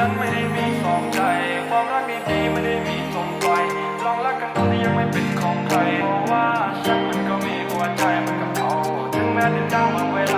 ฉันไม่ได้มีสองใจ ความรักดีไม่ได้มีสมปยลองรักกันตอนที่ยังไม่เป็นของใครเพราะว่าฉันมันก็มีหัวใจมันกับเขาถึงแม้จะจ้างมันเวลา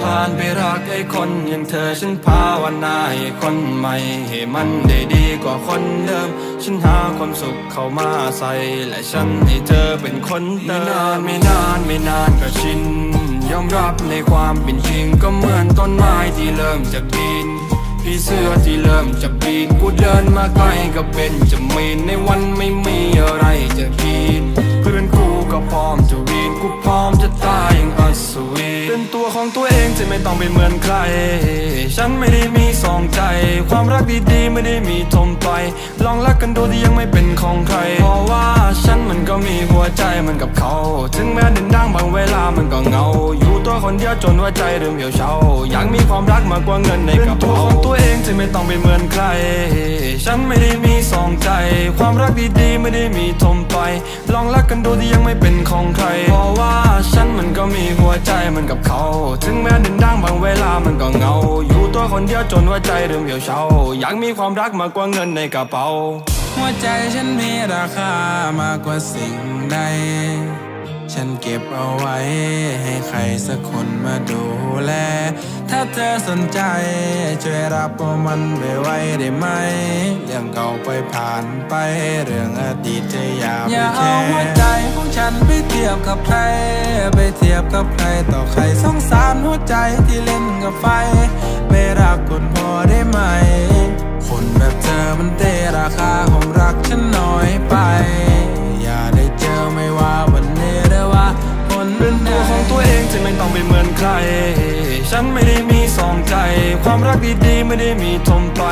ผ่านไปรักไอ้คนอย่างเธอฉันภาวนาให้คนใหม่ให้มันได้ดีกว่าคนเดิม ฉันหาความสุขเข้ามาใส่ และฉันให้เธอเป็นคนเติมนานไม่นานไม่นานก็ชิน ยอมรับในความเป็นจริงก็เหมือนต้นไม้ที่เริ่มจะบินพี่เสื้อที่เริ่มจะปีนกูเดินมาใกล้ก็เป็นจะมีนในวันไม่มีอะไรจะกินเพื่อนกูก็พอ ของตัวเองจะไม่ต้องเป็นเหมือนใคร ฉันไม่ได้มีสองใจ ความรักดีๆไม่ได้มีทมไป ลองรักกันดูที่ยังไม่เป็นของใคร เพราะว่าฉันมันก็มีหัวใจเหมือนกับเขา ถึงแม้เดินดังบางเวลามันก็เง คนเดียวจนหัวใจเริ่มเหี่ยวเฉาอยากมีความรักมากกว่าเงินในกระเป๋าเป็นตัวของตัวเองจะไม่ต้องไปเหมือนใคร ฉันไม่ได้มีสองใจ ความรักดีๆไม่ได้มีทมไป ลองรักกันดูที่ยังไม่เป็นของใคร เพราะว่าฉันมันก็มีหัวใจเหมือนกับเขา ถึงแม้ดินดังบางเวลามันก็เงา อยู่ตัวคนเดียวจนหัวใจเริ่มเหี่ยวเฉาอยากมีความรักมากกว่าเงินในกระเป๋า หัวใจฉันมีราคามากกว่าสิ่งใด ฉันเก็บเอาไว้ให้ใครสักคนมาดูแล ถ้าเธอสนใจ ช่วยรับเอามันไปไว้ได้ไหม เรื่องเก่าไปผ่านไป เรื่องอดีตจะอย่าไปอย่าแคเอาร์หัวใจของฉันไปเทียบกับใคร ไปเทียบกับใครต่อใครสงสารหัวใจที่เล่นกับไฟ ไม่รักคนพอได้ไหม คนแบบเธอมันเตะราคาของรักฉันน้อยไป ฉันไม่ได้มีสองใจ ความรักดีๆไม่ได้มีทมไป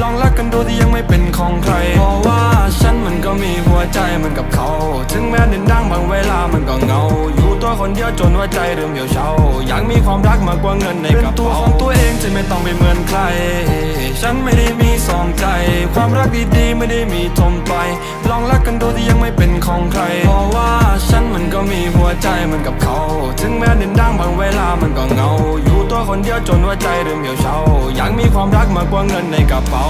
ลองรักกันดูที่ยังไม่เป็นของใคร เพราะว่าฉันมันก็มีหัวใจเหมือนกับเขา ถึงแม้เดินดังบางเวลามันก็เงา อยู่ตัวคนเดียวจนหัวใจเริ่มเหี่ยวเฉาอยากมีความรักมากกว่าเงินในกระเป๋าเป็นตัวของตัวเองจะไม่ต้องไปเหมือนใคร ฉันไม่ได้มีสองใจ ความรักดีๆไม่ได้มีทมไป ลองรักกันดูที่ยังไม่เป็นของใคร เพราะว่าฉันมันก็มีหัวใจเหมือนกับเขา ถึงแม้เดินดังบางเวลา คนเดียวจนว่าใจเริ่มเหี่ยวเฉาอยากมีความรักมากกว่าเงินในกระเป๋า